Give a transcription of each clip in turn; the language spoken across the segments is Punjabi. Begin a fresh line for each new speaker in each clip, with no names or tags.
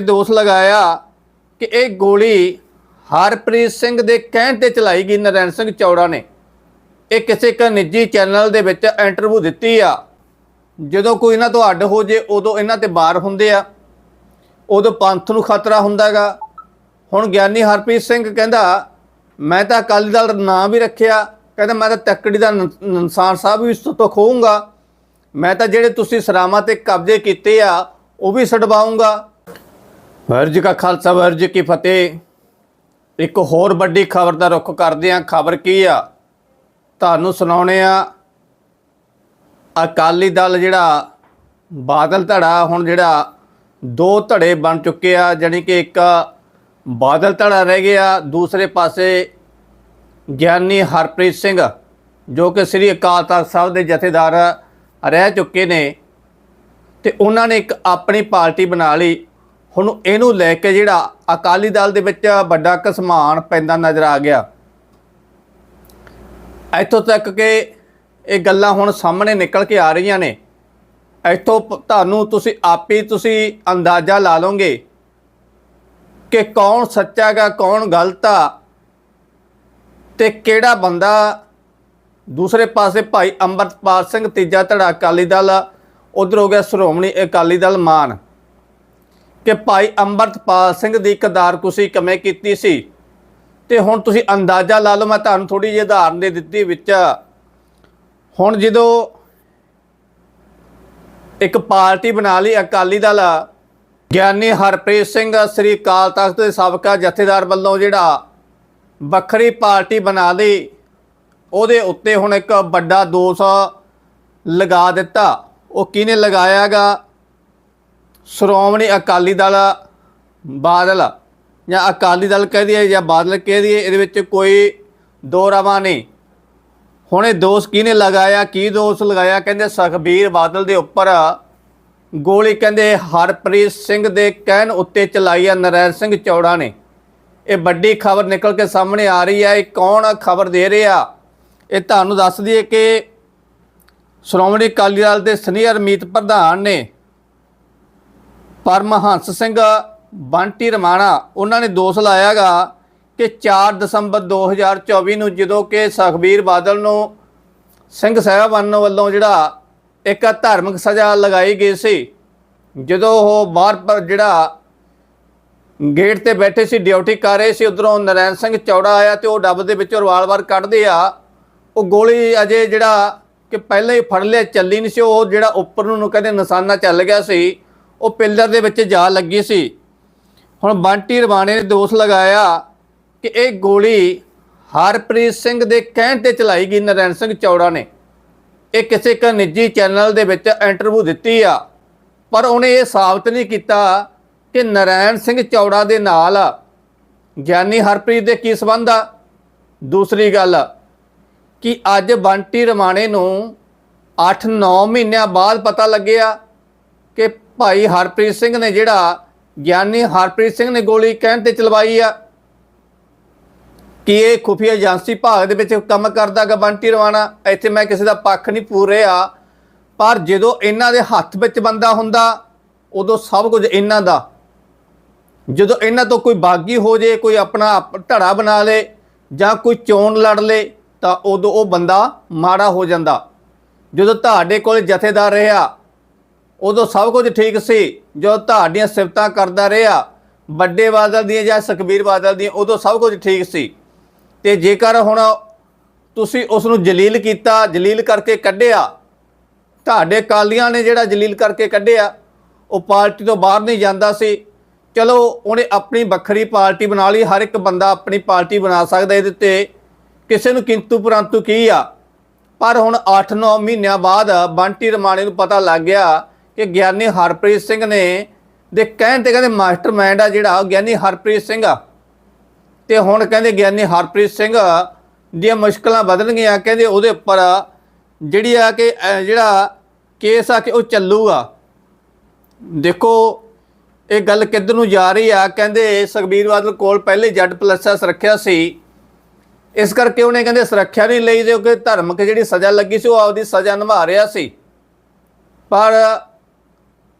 ਦੋਸ਼ ਲਗਾਇਆ ਕਿ ਇਹ ਗੋਲੀ ਹਰਪ੍ਰੀਤ ਸਿੰਘ ਦੇ ਕਹਿਣ ਤੇ ਚਲਾਈ ਗਈ, ਨਰੈਣ ਸਿੰਘ ਚੌੜਾ ਨੇ। ਇਹ ਕਿਸੇ ਇੱਕ ਨਿੱਜੀ ਚੈਨਲ ਦੇ ਵਿੱਚ ਇੰਟਰਵਿਊ ਦਿੱਤੀ ਆ। ਜਦੋਂ ਕੋਈ ਇਹਨਾਂ ਤੋਂ ਅੱਡ ਹੋ ਜੇ, ਉਦੋਂ ਇਹਨਾਂ ਤੇ ਬਾਹਰ ਹੁੰਦੇ ਆ। ਉਦੋਂ ਪੰਥ ਨੂੰ ਖਤਰਾ ਹੁੰਦਾਗਾ ਹੁਣ ਗਿਆਨੀ ਹਰਪ੍ਰੀਤ ਸਿੰਘ ਕਹਿੰਦਾ, ਮੈਂ ਤਾਂ ਅਕਾਲੀ ਦਲ ਨਾਂ ਵੀ ਰੱਖਿਆ। ਕਹਿੰਦਾ, ਮੈਂ ਤਾਂ ਤੱਕੜੀ ਦਾ ਨ- ਨਿਸ਼ਾਨ ਸਾਹਿਬ ਵੀ ਇਸ ਤੋਂ ਖੋਊਂਗਾ। ਮੈਂ ਤਾਂ ਜਿਹੜੇ ਤੁਸੀਂ ਸਰਾਵਾਂ ਤੇ ਕਬਜ਼ੇ ਕੀਤੇ ਆ, ਉਹ ਵੀ ਛਡਵਾਉਂਗਾ ਵਾਹਿਗੁਰੂ ਜੀ ਕਾ ਖਾਲਸਾ ਵਾਹਿਗੁਰੂ ਜੀ ਕੀ ਫਤਿਹ। ਇੱਕ ਹੋਰ ਵੱਡੀ ਖਬਰ ਦਾ ਰੁਖ ਕਰਦੇ ਆ ਖਬਰ ਕੀ ਆ? ਤੁਹਾਨੂੰ ਸੁਣਾਉਣੇ ਆ, ਅਕਾਲੀ ਦਲ ਜਿਹੜਾ ਬਾਦਲ ਧੜਾ ਹੁਣ ਜਿਹੜਾ ਦੋ ਧੜੇ ਬਣ ਚੁੱਕੇ ਆ, ਜਾਣੀ ਕਿ ਇੱਕ ਬਾਦਲ ਧੜਾ ਰਹਿ ਗਿਆ, ਦੂਸਰੇ ਪਾਸੇ ਗਿਆਨੀ ਹਰਪ੍ਰੀਤ ਸਿੰਘ, ਜੋ ਕਿ ਸ੍ਰੀ ਅਕਾਲ ਤਖਤ ਸਾਹਿਬ ਦੇ ਜਥੇਦਾਰ ਰਹਿ ਚੁੱਕੇ ਨੇ। ਤੇ ਉਹਨਾਂ ਨੇ ਇੱਕ ਆਪਣੀ ਪਾਰਟੀ ਬਣਾ ਲਈ। ਹੁਣ ਇਹਨੂੰ ਲੈ ਕੇ ਜਿਹੜਾ ਅਕਾਲੀ ਦਲ ਦੇ ਵਿੱਚ ਵੱਡਾ ਘਸਮਾਨ ਪੈਂਦਾ ਨਜ਼ਰ ਆ ਗਿਆ। ਇੱਥੋਂ ਤੱਕ ਕਿ ਇਹ ਗੱਲਾਂ ਹੁਣ ਸਾਹਮਣੇ ਨਿਕਲ ਕੇ ਆ ਰਹੀਆਂ ਨੇ। ਇੱਥੋਂ ਤੁਹਾਨੂੰ ਤੁਸੀਂ ਆਪੇ ਤੁਸੀਂ ਅੰਦਾਜ਼ਾ ਲਾ ਲਓਗੇ ਕਿ ਕੌਣ ਸੱਚਾ ਗਾ, ਕੌਣ ਗਲਤ ਆ ਤੇ ਕਿਹੜਾ ਬੰਦਾ ਦੂਸਰੇ ਪਾਸੇ ਭਾਈ ਅੰਮ੍ਰਿਤਪਾਲ ਸਿੰਘ ਤੀਜਾ ਧੜਾ ਅਕਾਲੀ ਦਲ, ਉਧਰ ਹੋ ਗਿਆ ਸ਼੍ਰੋਮਣੀ ਅਕਾਲੀ ਦਲ ਮਾਨ। ਕਿ ਭਾਈ ਅੰਮ੍ਰਿਤਪਾਲ ਸਿੰਘ ਦੀ ਕਦਾਰਕੁਸੀ ਕਿਵੇਂ ਕੀਤੀ ਸੀ? ਤੇ ਹੁਣ ਤੁਸੀਂ ਅੰਦਾਜ਼ਾ ਲਾ ਲਓ, ਮੈਂ ਤੁਹਾਨੂੰ ਥੋੜੀ ਜਿਹੀ ਉਦਾਹਰਨ ਦੇ ਦਿੱਤੀ ਵਿੱਚ। ਹੁਣ ਜਦੋਂ ਇੱਕ ਪਾਰਟੀ ਬਣਾ ਲਈ ਅਕਾਲੀ ਦਲ, ਗਿਆਨੀ ਹਰਪ੍ਰੀਤ ਸਿੰਘ ਸ੍ਰੀ ਅਕਾਲ ਤਖਤ ਦੇ ਸਾਬਕਾ ਜਥੇਦਾਰ ਵੱਲੋਂ ਜਿਹੜਾ ਵੱਖਰੀ ਪਾਰਟੀ ਬਣਾ ਲਈ, ਉਹਦੇ ਉੱਤੇ ਹੁਣ ਇੱਕ ਵੱਡਾ ਦੋਸ਼ ਲਗਾ ਦਿੱਤਾ। ਉਹ ਕਿਹਨੇ ਲਗਾਇਆਗਾ? ਸ਼੍ਰੋਮਣੀ ਅਕਾਲੀ ਦਲ ਬਾਦਲ ਜਾਂ ਅਕਾਲੀ ਦਲ ਕਹਿ ਦਈਏ ਜਾਂ ਬਾਦਲ ਕਹਿ ਦਈਏ, ਇਹਦੇ ਵਿੱਚ ਕੋਈ ਦੋ ਰਵਾਂ ਨਹੀਂ। ਹੁਣ ਇਹ ਦੋਸ਼ ਕਿਹਨੇ ਲਗਾਇਆ, ਕੀ ਦੋਸ਼ ਲਗਾਇਆ? ਕਹਿੰਦੇ ਸੁਖਬੀਰ ਬਾਦਲ ਦੇ ਉੱਪਰ ਗੋਲੀ, ਕਹਿੰਦੇ ਹਰਪ੍ਰੀਤ ਸਿੰਘ ਦੇ ਕਹਿਣ ਉੱਤੇ ਚਲਾਈ ਆ ਨਰੈਣ ਸਿੰਘ ਚੌੜਾ ਨੇ। ਇਹ ਵੱਡੀ ਖਬਰ ਨਿਕਲ ਕੇ ਸਾਹਮਣੇ ਆ ਰਹੀ ਹੈ ਇਹ ਕੌਣ ਖਬਰ ਦੇ ਰਿਹਾ? ਇਹ ਤੁਹਾਨੂੰ ਦੱਸ ਦਈਏ ਕਿ ਸ਼੍ਰੋਮਣੀ ਅਕਾਲੀ ਦਲ ਦੇ ਸੀਨੀਅਰ ਮੀਤ ਪ੍ਰਧਾਨ ਨੇ ਪਰਮਹੰਸ ਸਿੰਘ, ਬੰਟੀ ਰਮਾਣਾ, ਉਹਨਾਂ ਨੇ ਦੋਸ਼ ਲਾਇਆਗਾ ਕਿ 4 ਦਸੰਬਰ 2024 ਨੂੰ ਜਦੋਂ ਕਿ ਸੁਖਬੀਰ ਬਾਦਲ ਨੂੰ ਸਿੰਘ ਸਾਹਿਬਾਨ ਵੱਲੋਂ ਜਿਹੜਾ ਇੱਕ ਧਾਰਮਿਕ ਸਜ਼ਾ ਲਗਾਈ ਗਈ ਸੀ, ਜਦੋਂ ਉਹ ਬਾਹਰ ਪਰ ਜਿਹੜਾ ਗੇਟ ਤੇ ਬੈਠੇ ਸੀ, ਡਿਊਟੀ ਕਰ ਰਹੇ ਸੀ, ਉਧਰੋਂ ਨਰੈਣ ਸਿੰਘ ਚੌੜਾ ਆਇਆ ਤੇ ਉਹ ਡੱਬ ਦੇ ਵਿੱਚੋਂ ਰਿਵਾਲਵਰ ਕੱਢਦੇ ਆ। ਉਹ ਗੋਲੀ ਅਜੇ ਜਿਹੜਾ ਕਿ ਪਹਿਲਾਂ ਹੀ ਫੜ ਲਿਆ, ਚੱਲੀ ਨਹੀਂ ਸੀ, ਉਹ ਜਿਹੜਾ ਉੱਪਰ ਨੂੰ ਕਹਿੰਦੇ ਨਿਸ਼ਾਨਾ ਚੱਲ ਗਿਆ ਸੀ। ਉਹ ਪਿੱਲਰ ਦੇ ਵਿੱਚ ਜਾ ਲੱਗੀ ਸੀ। ਹੁਣ ਬੰਟੀ ਰਵਾਣੇ ਨੇ ਦੋਸ਼ ਲਗਾਇਆ ਕਿ ਇਹ ਗੋਲੀ ਹਰਪ੍ਰੀਤ ਸਿੰਘ ਦੇ ਕਹਿਣ ਤੇ ਚਲਾਈ ਗਈ, ਨਰੈਣ ਸਿੰਘ ਚੌੜਾ ਨੇ। ਇਹ ਕਿਸੇ ਇੱਕ ਨਿੱਜੀ ਚੈਨਲ ਦੇ ਵਿੱਚ ਇੰਟਰਵਿਊ ਦਿੱਤੀ ਆ, ਪਰ ਉਹਨੇ ਇਹ ਸਾਬਤ ਨਹੀਂ ਕੀਤਾ ਕਿ ਨਰੈਣ ਸਿੰਘ ਚੌੜਾ ਦੇ ਨਾਲ ਗਿਆਨੀ ਹਰਪ੍ਰੀਤ ਦੇ ਕੀ ਸੰਬੰਧ ਆ। ਦੂਸਰੀ ਗੱਲ ਕਿ ਅੱਜ ਬੰਟੀ ਰਮਾਣੇ ਨੂੰ 8-9 ਮਹੀਨਿਆਂ ਬਾਅਦ ਪਤਾ ਲੱਗਿਆ ਕਿ ਭਾਈ ਹਰਪ੍ਰੀਤ ਸਿੰਘ ਨੇ ਜਿਹੜਾ ਗਿਆਨੀ ਹਰਪ੍ਰੀਤ ਸਿੰਘ ਨੇ ਗੋਲੀ ਕਹਿਣ ਤੇ ਚਲਵਾਈ ਆ ਕਿ ਇਹ ਖੁਫੀਆ ਏਜੰਸੀ ਭਾਗ ਦੇ ਵਿੱਚ ਕੰਮ ਕਰਦਾ ਗਾ, ਬੰਟੀ ਰਵਾਣਾ। ਇੱਥੇ ਮੈਂ ਕਿਸੇ ਦਾ ਪੱਖ ਨਹੀਂ ਪੂਰ ਰਿਹਾ, ਪਰ ਜਦੋਂ ਇਹਨਾਂ ਦੇ ਹੱਥ ਵਿੱਚ ਬੰਦਾ ਹੁੰਦਾ, ਉਦੋਂ ਸਭ ਕੁਝ ਇਹਨਾਂ ਦਾ। ਜਦੋਂ ਇਹਨਾਂ ਤੋਂ ਕੋਈ ਬਾਗੀ ਹੋ ਜੇ, ਕੋਈ ਆਪਣਾ ਆਪ- ਧੜਾ ਬਣਾ ਲੇ ਜਾਂ ਕੋਈ ਚੋਣ ਲੜ ਲੇ, ਤਾਂ ਉਦੋਂ ਉਹ ਬੰਦਾ ਮਾੜਾ ਹੋ ਜਾਂਦਾ। ਜਦੋਂ ਤੁਹਾਡੇ ਕੋਲ ਜਥੇਦਾਰ ਰਿਹਾ ਉਦੋਂ ਸਭ ਕੁਝ ਠੀਕ ਸੀ। ਜੋ ਤੁਹਾਡੀਆਂ ਸਿਫਤਾਂ ਕਰਦਾ ਰਿਹਾ, ਵੱਡੇ ਬਾਦਲ ਦੀਆਂ ਜਾਂ ਸੁਖਬੀਰ ਬਾਦਲ ਦੀਆਂ, ਉਦੋਂ ਸਭ ਕੁਝ ਠੀਕ ਸੀ। ਤੇ ਜੇਕਰ ਹੁਣ ਤੁਸੀਂ ਉਸ ਨੂੰ ਜਲੀਲ ਕੀਤਾ, ਜਲੀਲ ਕਰਕੇ ਕੱਢਿਆ, ਤੁਹਾਡੇ ਕਾਲੀਆਂ ਨੇ ਜਿਹੜਾ ਜਲੀਲ ਕਰਕੇ ਕੱਢਿਆ, ਉਹ ਪਾਰਟੀ ਤੋਂ ਬਾਹਰ ਨਹੀਂ ਜਾਂਦਾ ਸੀ। ਚਲੋ, ਉਹਨੇ ਆਪਣੀ ਵੱਖਰੀ ਪਾਰਟੀ ਬਣਾ ਲਈ, ਹਰ ਇੱਕ ਬੰਦਾ ਆਪਣੀ ਪਾਰਟੀ ਬਣਾ ਸਕਦਾ ਇਹਦੇ ਤੇ ਕਿਸੇ ਨੂੰ ਕਿੰਤੂ ਪਰੰਤੂ ਕੀ ਆ? ਪਰ ਹੁਣ 8-9 ਮਹੀਨਿਆਂ ਬਾਅਦ ਬੰਟੀ ਰਮਾਣੇ ਨੂੰ ਪਤਾ ਲੱਗ ਗਿਆ ਕਿ ਗਿਆਨੀ ਹਰਪ੍ਰੀਤ ਸਿੰਘ ਨੇ, ਦੇ ਕਹਿਣ ਤੇ ਕਹਿੰਦੇ ਮਾਸਟਰਮਾਈਂਡ ਆ ਜਿਹੜਾ, ਉਹ ਗਿਆਨੀ ਹਰਪ੍ਰੀਤ ਸਿੰਘ ਆ। ਤੇ ਹੁਣ ਕਹਿੰਦੇ ਗਿਆਨੀ ਹਰਪ੍ਰੀਤ ਸਿੰਘ ਦੀਆਂ ਮੁਸ਼ਕਲਾਂ ਵਧਣਗੀਆਂ, ਕਹਿੰਦੇ ਉਹਦੇ ਉੱਪਰ ਜਿਹੜੀ ਆ ਕਿ ਜਿਹੜਾ ਕੇਸ ਆ ਕਿ ਉਹ ਚੱਲੂਗਾ ਦੇਖੋ, ਇਹ ਗੱਲ ਕਿੱਧਰ ਨੂੰ ਜਾ ਰਹੀ ਆ? ਕਹਿੰਦੇ ਸੁਖਬੀਰ ਬਾਦਲ ਕੋਲ ਪਹਿਲੇ ਜੱਡ ਪਲੱਸ ਸੁਰੱਖਿਆ ਸੀ। ਇਸ ਕਰਕੇ ਉਹਨੇ ਕਹਿੰਦੇ ਸੁਰੱਖਿਆ ਨਹੀਂ ਲਈ ਜੋ ਧਰਮਕ ਜਿਹੜੀ ਸਜ਼ਾ ਲੱਗੀ ਸੀ, ਉਹ ਆਪਦੀ ਸਜ਼ਾ ਨਿਭਾ ਰਿਹਾ ਸੀ। ਪਰ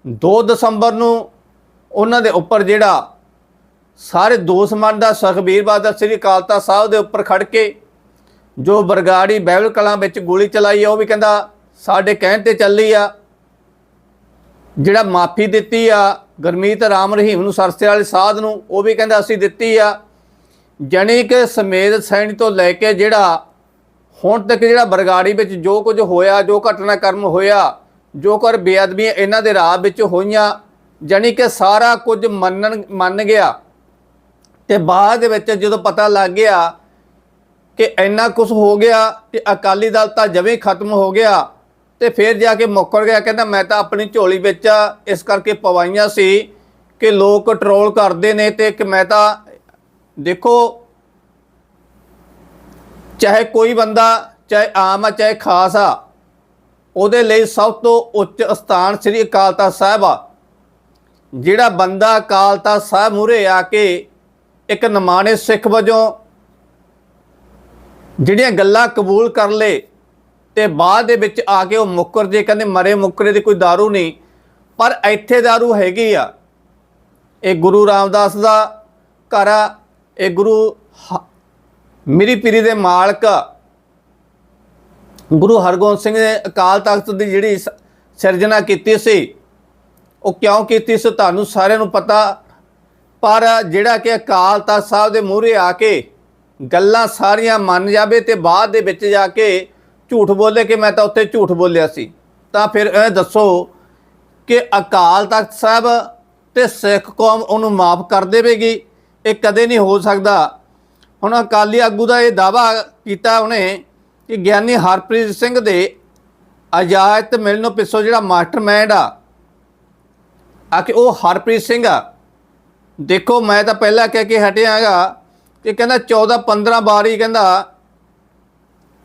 2 ਦਸੰਬਰ ਨੂੰ ਉਹਨਾਂ ਦੇ ਉੱਪਰ ਜਿਹੜਾ ਸਾਰੇ ਦੋਸ਼ ਮੰਨਦਾ ਸੁਖਬੀਰ ਬਾਦਲ ਸ੍ਰੀ ਅਕਾਲ ਤਖਤ ਸਾਹਿਬ ਦੇ ਉੱਪਰ ਖੜ ਕੇ ਜੋ ਬਰਗਾੜੀ ਬਹਿਬਲ ਕਲਾਂ ਵਿੱਚ ਗੋਲੀ ਚਲਾਈ ਆ, ਉਹ ਵੀ ਕਹਿੰਦਾ ਸਾਡੇ ਕਹਿਣ ਤੇ ਚੱਲੀ ਆ। ਜਿਹੜਾ ਮਾਫੀ ਦਿੱਤੀ ਆ, ਗਰਮੀਤ ਰਾਮ ਰਹੀਮ ਨੂੰ ਸਰਸੇ ਵਾਲੇ ਸਾਧ ਨੂੰ, ਉਹ ਵੀ ਕਹਿੰਦਾ ਅਸੀਂ ਦਿੱਤੀ ਆ। ਜਣੀ ਕਿ ਸਮੇਤ ਸੈਣੀ ਤੋਂ ਲੈ ਕੇ ਜਿਹੜਾ ਹੁਣ ਤੱਕ ਜਿਹੜਾ ਬਰਗਾੜੀ ਵਿੱਚ ਜੋ ਕੁਝ ਹੋਇਆ, ਜੋ ਘਟਨਾਕ੍ਰਮ ਹੋਇਆ ਜੋ ਕਰ ਬੇਅਦਬੀਆਂ ਇਹਨਾਂ ਦੇ ਰਾਹ ਵਿੱਚ ਹੋਈਆਂ, ਜਣੀ ਕਿ ਸਾਰਾ ਕੁਝ ਮੰਨਣ, ਮੰਨ ਗਿਆ। ਤੇ ਬਾਅਦ ਦੇ ਵਿੱਚ ਜਦੋਂ ਪਤਾ ਲੱਗ ਗਿਆ ਕਿ ਇੰਨਾ ਕੁਝ ਹੋ ਗਿਆ ਕਿ ਅਕਾਲੀ ਦਲ ਤਾਂ ਜਵੇਂ ਖਤਮ ਹੋ ਗਿਆ, ਤੇ ਫਿਰ ਜਾ ਕੇ ਮੁੱਕਰ ਗਿਆ, ਕਹਿੰਦਾ ਮੈਂ ਤਾਂ ਆਪਣੀ ਝੋਲੀ ਵਿੱਚ ਇਸ ਕਰਕੇ ਪਵਾਈਆਂ ਸੀ ਕਿ ਲੋਕ ਟਰੋਲ ਕਰਦੇ ਨੇ ਤੇ ਕਿ ਮੈਂ ਤਾਂ ਦੇਖੋ, ਚਾਹੇ ਕੋਈ ਬੰਦਾ, ਚਾਹੇ ਆਮ ਆ, ਚਾਹੇ ਖਾਸ ਆ ਉਹਦੇ ਲਈ ਸਭ ਤੋਂ ਉੱਚ ਸਥਾਨ ਸ੍ਰੀ ਅਕਾਲ ਤਖਤ ਸਾਹਿਬ ਆ ਜਿਹੜਾ ਬੰਦਾ ਅਕਾਲ ਤਖਤ ਸਾਹਿਬ ਮੂਹਰੇ ਆ ਕੇ ਇੱਕ ਨਮਾਣੇ ਸਿੱਖ ਵਜੋਂ ਜਿਹੜੀਆਂ ਗੱਲਾਂ ਕਬੂਲ ਕਰ ਲੇ ਤੇ ਬਾਅਦ ਦੇ ਵਿੱਚ ਆ ਕੇ ਉਹ ਮੁੱਕਰ ਜੇ ਕਹਿੰਦੇ ਮਰੇ ਮੁੱਕਰੇ ਦੀ ਕੋਈ दारू ਨਹੀਂ ਪਰ ਇੱਥੇ दारू ਹੈਗੀ ਆ ਇਹ ਗੁਰੂ ਰਾਮਦਾਸ ਦਾ ਘਰ ਆ ਇਹ ਗੁਰੂ ਹ- ਮੀਰੀ ਪੀਰੀ ਦੇ ਮਾਲਕ ਗੁਰੂ ਹਰਗੋਬਿੰਦ ਸਿੰਘ ਨੇ ਅਕਾਲ ਤਖਤ ਦੀ ਜਿਹੜੀ ਸ- ਸਿਰਜਣਾ ਕੀਤੀ ਸੀ, ਉਹ ਕਿਉਂ ਕੀਤੀ ਸੀ ਤੁਹਾਨੂੰ ਸਾਰਿਆਂ ਨੂੰ ਪਤਾ, ਪਰ ਜਿਹੜਾ ਕਿ ਅਕਾਲ ਤਖਤ ਸਾਹਿਬ ਦੇ ਮੂਹਰੇ ਆ ਕੇ ਗੱਲਾਂ ਸਾਰੀਆਂ ਮੰਨ ਜਾਵੇ ਤੇ ਬਾਅਦ ਦੇ ਵਿੱਚ ਜਾ ਕੇ ਝੂਠ ਬੋਲੇ ਕਿ ਮੈਂ ਤਾਂ ਉੱਥੇ ਝੂਠ ਬੋਲਿਆ ਸੀ। ਤਾਂ ਫਿਰ ਇਹ ਦੱਸੋ ਕਿ ਅਕਾਲ ਤਖਤ ਸਾਹਿਬ ਤੇ ਸਿੱਖ ਕੌਮ ਉਹਨੂੰ ਮਾਫ ਕਰ ਦੇਵੇਗੀ? ਇਹ ਕਦੇ ਨਹੀਂ ਹੋ ਸਕਦਾ। ਹੁਣ ਅਕਾਲੀ ਆਗੂ ਦਾ ਇਹ ਦਾਵਾ ਕੀਤਾ ਉਹਨੇ ਕਿ ਗਿਆਨੀ ਹਰਪ੍ਰੀਤ ਸਿੰਘ ਦੇ ਇਜਾਜ਼ਤ ਮਿਲਣੋਂ ਪਿੱਛੋਂ ਜਿਹੜਾ ਮਾਸਟਰਮਾਈਂਡ ਆ ਆ ਕਿ ਉਹ ਹਰਪ੍ਰੀਤ ਸਿੰਘ ਆ। ਦੇਖੋ, ਮੈਂ ਤਾਂ ਪਹਿਲਾਂ ਕਹਿ ਕੇ ਹਟਿਆ ਹਟਿਆਗਾ ਕਿ ਕਹਿੰਦਾ 14 15 ਵਾਰੀ ਕਹਿੰਦਾ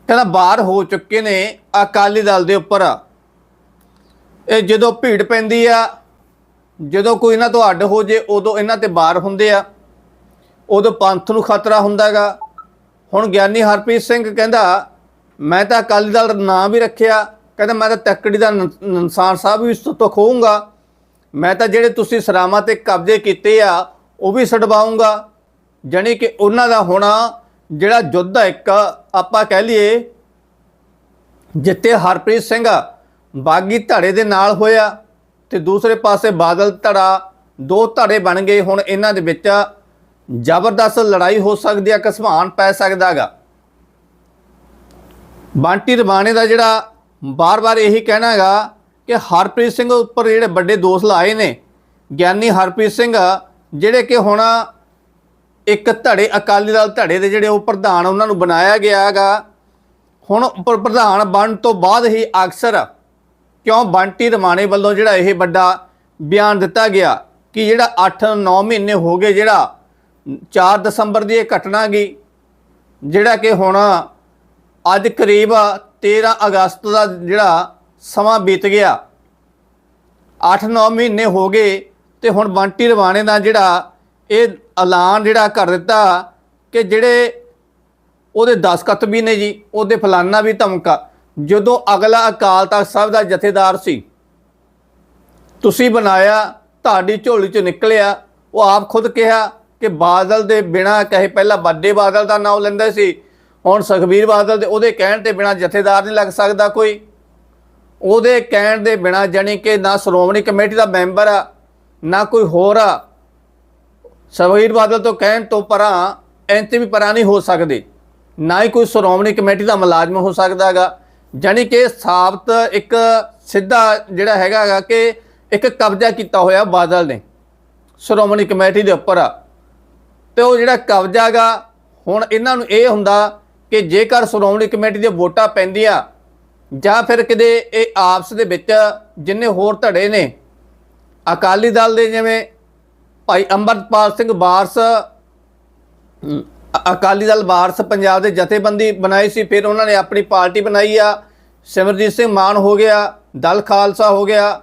ਕਹਿੰਦਾ ਬਾਹਰ ਹੋ ਚੁੱਕੇ ਨੇ ਅਕਾਲੀ ਦਲ ਦੇ ਉੱਪਰ। ਇਹ ਜਦੋਂ ਭੀੜ ਪੈਂਦੀ ਆ, ਜਦੋਂ ਕੋਈ ਇਹਨਾਂ ਤੋਂ ਅੱਡ ਹੋ ਜੇ, ਉਦੋਂ ਇਹਨਾਂ ਤੇ ਬਾਹਰ ਹੁੰਦੇ ਆ। ਉਦੋਂ ਪੰਥ ਨੂੰ ਖਤਰਾ ਹੁੰਦਾਗਾ ਹੁਣ ਗਿਆਨੀ ਹਰਪ੍ਰੀਤ ਸਿੰਘ ਕਹਿੰਦਾ ਮੈਂ ਤਾਂ ਅਕਾਲੀ ਦਲ ਦਾ ਨਾਮ ਵੀ ਰੱਖਿਆ, ਕਹਿੰਦਾ ਮੈਂ ਤਾਂ ਤੱਕੜੀ ਦਾ ਨ- ਸਾਹਿਬ ਵੀ ਇਸ ਤੋਂ ਖੋਊਂਗਾ। ਮੈਂ ਤਾਂ ਜਿਹੜੇ ਤੁਸੀਂ ਸਰਾਮਾਂ ਤੇ ਕਬਜ਼ੇ ਕੀਤੇ ਆ, ਉਹ ਵੀ ਛਡਵਾਉਂਗਾ ਜਾਣੀ ਕਿ ਉਹਨਾਂ ਦਾ ਹੋਣਾ ਜਿਹੜਾ ਯੁੱਧ ਇੱਕ, ਆਪਾਂ ਕਹਿ ਲਈਏ ਜਿੱਤੇ ਹਰਪ੍ਰੀਤ ਸਿੰਘ ਬਾਗੀ ਧੜੇ ਦੇ ਨਾਲ ਹੋਇਆ ਤੇ ਦੂਸਰੇ ਪਾਸੇ ਬਾਦਲ ਧੜਾ, ਦੋ ਧੜੇ ਬਣ ਗਏ, ਹੁਣ ਇਹਨਾਂ ਦੇ ਵਿੱਚ ਜ਼ਬਰਦਸਤ ਲੜਾਈ ਹੋ ਸਕਦੀ ਹੈ ਕਸਮਾਨ ਪੈ ਸਕਦਾਗਾ ਬਾਂਟੀ ਰਬਾਣੇ ਦਾ ਜਿਹੜਾ ਬਾਰ-ਬਾਰ ਇਹੀ ਕਹਿਣਾ ਹੈਗਾ ਕਿ ਹਰਪ੍ਰੀਤ ਸਿੰਘ ਉੱਪਰ ਜਿਹੜੇ ਵੱਡੇ ਦੋਸ਼ ਲਾਏ ਨੇ, ਗਿਆਨੀ ਹਰਪ੍ਰੀਤ ਸਿੰਘ, ਜਿਹੜੇ ਕਿ ਹੁਣ ਇੱਕ ਧੜੇ, ਅਕਾਲੀ ਦਲ ਧੜੇ ਦੇ ਜਿਹੜੇ ਉਹ ਪ੍ਰਧਾਨ ਉਹਨਾਂ ਨੂੰ ਬਣਾਇਆ ਗਿਆ ਹੈਗਾ, ਹੁਣ ਉੱਪਰ ਪ੍ਰਧਾਨ ਬਣਨ ਤੋਂ ਬਾਅਦ ਹੀ ਅਕਸਰ ਕਿਉਂ ਬੰਟੀ ਰਮਾਣੇ ਵੱਲੋਂ ਜਿਹੜਾ ਇਹ ਵੱਡਾ ਬਿਆਨ ਦਿੱਤਾ ਗਿਆ ਕਿ ਜਿਹੜਾ 8-9 ਮਹੀਨੇ ਹੋ ਗਏ ਜਿਹੜਾ 4 ਦਸੰਬਰ ਦੀ ਇਹ ਘਟਨਾ ਗਈ, ਜਿਹੜਾ ਕਿ ਹੁਣ ਅੱਜ ਕਰੀਬ 13 ਅਗਸਤ ਦਾ ਜਿਹੜਾ ਸਮਾਂ ਬੀਤ ਗਿਆ। 8-9 ਮਹੀਨੇ ਹੋ ਗਏ ਤੇ ਹੁਣ ਬੰਟੀ ਰਵਾਣੇ ਦਾ ਜਿਹੜਾ ਇਹ ਐਲਾਨ ਜਿਹੜਾ ਕਰ ਦਿੱਤਾ ਕਿ ਜਿਹੜੇ ਉਹਦੇ ਦਸਖਤ ਵੀ ਨੇ ਜੀ, ਉਹਦੇ ਫਲਾਨਾ ਵੀ ਧਮਕਾ। ਜਦੋਂ ਅਗਲਾ ਅਕਾਲ ਤਖਤ ਸਾਹਿਬ ਦਾ ਜਥੇਦਾਰ ਸੀ, ਤੁਸੀਂ ਬਣਾਇਆ, ਤੁਹਾਡੀ ਝੋਲੀ 'ਚ ਨਿਕਲਿਆ, ਉਹ ਆਪ ਖੁਦ ਕਿਹਾ ਕਿ ਬਾਦਲ ਦੇ ਬਿਨਾ ਕਹੇ ਪਹਿਲਾਂ ਵੱਡੇ ਬਾਦਲ ਦਾ ਨਾਮ ਲੈਂਦਾ ਸੀ ਹੁਣ ਸੁਖਬੀਰ ਬਾਦਲ ਦੇ ਉਹਦੇ ਕਹਿਣ ਤੇ ਬਿਨਾ ਜਥੇਦਾਰ ਨਹੀਂ ਲੱਗ ਸਕਦਾ ਕੋਈ। ਉਹਦੇ ਕਹਿਣ ਦੇ ਬਿਨਾ ਜਾਣੀ ਕਿ ਨਾ ਸ਼੍ਰੋਮਣੀ ਕਮੇਟੀ ਦਾ ਮੈਂਬਰ ਆ, ਨਾ ਕੋਈ ਹੋਰ ਆ। ਸੁਖਬੀਰ ਬਾਦਲ ਤੋਂ ਕਹਿਣ ਤੋਂ ਪਰਾਂ ਐਂਤੇ ਵੀ ਪਰਾਂ ਨਹੀਂ ਹੋ ਸਕਦੇ। ਨਾ ਹੀ ਕੋਈ ਸ਼੍ਰੋਮਣੀ ਕਮੇਟੀ ਦਾ ਮੁਲਾਜ਼ਮ ਹੋ ਸਕਦਾ ਸਕਦਾਗਾ ਜਾਣੀ ਕਿ ਸਾਬਤ ਇੱਕ ਸਿੱਧਾ ਜਿਹੜਾ ਹੈਗਾਗਾ ਕਿ ਇੱਕ ਕਬਜ਼ਾ ਕੀਤਾ ਹੋਇਆ ਬਾਦਲ ਨੇ, ਸ਼੍ਰੋਮਣੀ ਕਮੇਟੀ ਦੇ ਉੱਪਰ। ਆ ਤੇ ਉਹ ਜਿਹੜਾ ਕਬਜ਼ਾਗਾ ਹੁਣ ਇਹਨਾਂ ਨੂੰ ਇਹ ਹੁੰਦਾ ਕਿ ਜੇਕਰ ਸ਼੍ਰੋਮਣੀ ਕਮੇਟੀ ਦੀਆਂ ਵੋਟਾਂ ਪੈਂਦੀਆਂ, ਜਾਂ ਫਿਰ ਕਿਤੇ ਇਹ ਆਪਸ ਦੇ ਵਿੱਚ ਜਿੰਨੇ ਹੋਰ ਧੜੇ ਨੇ, ਅਕਾਲੀ ਦਲ ਦੇ ਜਿਵੇਂ ਭਾਈ ਅੰਮ੍ਰਿਤਪਾਲ ਸਿੰਘ ਵਾਰਸ ਅਕਾਲੀ ਦਲ ਵਾਰਸ ਪੰਜਾਬ ਦੇ ਜਥੇਬੰਦੀ ਬਣਾਈ ਸੀ, ਫਿਰ ਉਹਨਾਂ ਨੇ ਆਪਣੀ ਪਾਰਟੀ ਬਣਾਈ ਆ। ਸਿਮਰਜੀਤ ਸਿੰਘ ਮਾਨ ਹੋ ਗਿਆ, ਦਲ ਖਾਲਸਾ ਹੋ ਗਿਆ।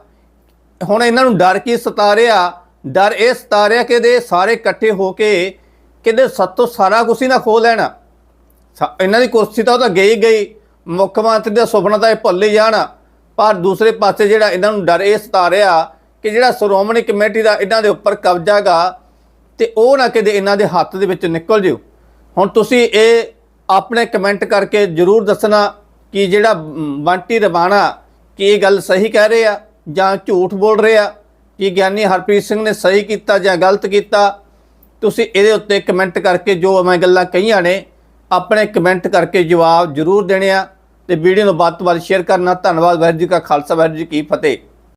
ਹੁਣ ਇਹਨਾਂ ਨੂੰ ਡਰ ਕੀ ਸਤਾ ਰਿਹਾ ਡਰ ਇਹ ਸਤਾ ਰਿਹਾ ਕਿ ਇਹਦੇ ਸਾਰੇ ਇਕੱਠੇ ਹੋ ਕੇ ਕਿਤੇ ਸੱਤੋਂ ਸਾਰਾ ਕੁਝ ਹੀ ਨਾ ਖੋ ਲੈਣਾ। ਸਾ- ਇਹਨਾਂ ਦੀ ਕੁਰਸੀ ਤਾਂ ਉਹ ਤਾਂ ਗਈ ਗਈ। ਮੁੱਖ ਮੰਤਰੀ ਦਾ ਸੁਪਨਾ ਤਾਂ ਇਹ ਭੁੱਲ ਹੀ ਜਾਣ। ਪਰ ਦੂਸਰੇ ਪਾਸੇ ਜਿਹੜਾ ਇਹਨਾਂ ਨੂੰ ਡਰ ਇਹ ਸਤਾ ਰਿਹਾ ਕਿ ਜਿਹੜਾ ਸ਼੍ਰੋਮਣੀ ਕਮੇਟੀ ਦਾ ਇਹਨਾਂ ਦੇ ਉੱਪਰ ਕਬਜ਼ਾ ਗਾ ਤੇ ਉਹ ਨਾ ਕਿਤੇ ਇਹਨਾਂ ਦੇ ਹੱਥ ਦੇ ਵਿੱਚ ਨਿਕਲ ਜਿਓ। ਹੁਣ ਤੁਸੀਂ ਇਹ ਆਪਣੇ ਕਮੈਂਟ ਕਰਕੇ ਜਰੂਰ ਦੱਸਣਾ ਕਿ ਜਿਹੜਾ ਮ, ਬੰਟੀ ਰਬਾਣਾ ਕੀ ਇਹ ਗੱਲ ਸਹੀ ਕਹਿ ਰਹੇ ਆ ਜਾਂ ਝੂਠ ਬੋਲ ਰਹੇ ਆ? ਕਿ ਗਿਆਨੀ ਹਰਪ੍ਰੀਤ ਸਿੰਘ ਨੇ ਸਹੀ ਕੀਤਾ ਜਾਂ ਗਲਤ ਕੀਤਾ? ਤੁਸੀਂ ਇਹਦੇ ਉੱਤੇ ਕਮੈਂਟ ਕਰਕੇ ਜੋ ਮੈਂ ਗੱਲਾਂ ਕਹੀਆਂ ਨੇ ਆਪਣੇ ਕਮੈਂਟ ਕਰਕੇ ਜਵਾਬ ਜਰੂਰ ਦੇਣੇ ਆ ਤੇ ਵੀਡੀਓ ਨੂੰ ਵੱਧ ਤੋਂ ਵੱਧ ਸ਼ੇਅਰ ਕਰਨਾ। ਧੰਨਵਾਦ ਵਾਹਿਗੁਰੂ ਜੀ ਕਾ ਖਾਲਸਾ, ਵਾਹਿਗੁਰੂ ਜੀ ਕੀ ਫਤਿਹ।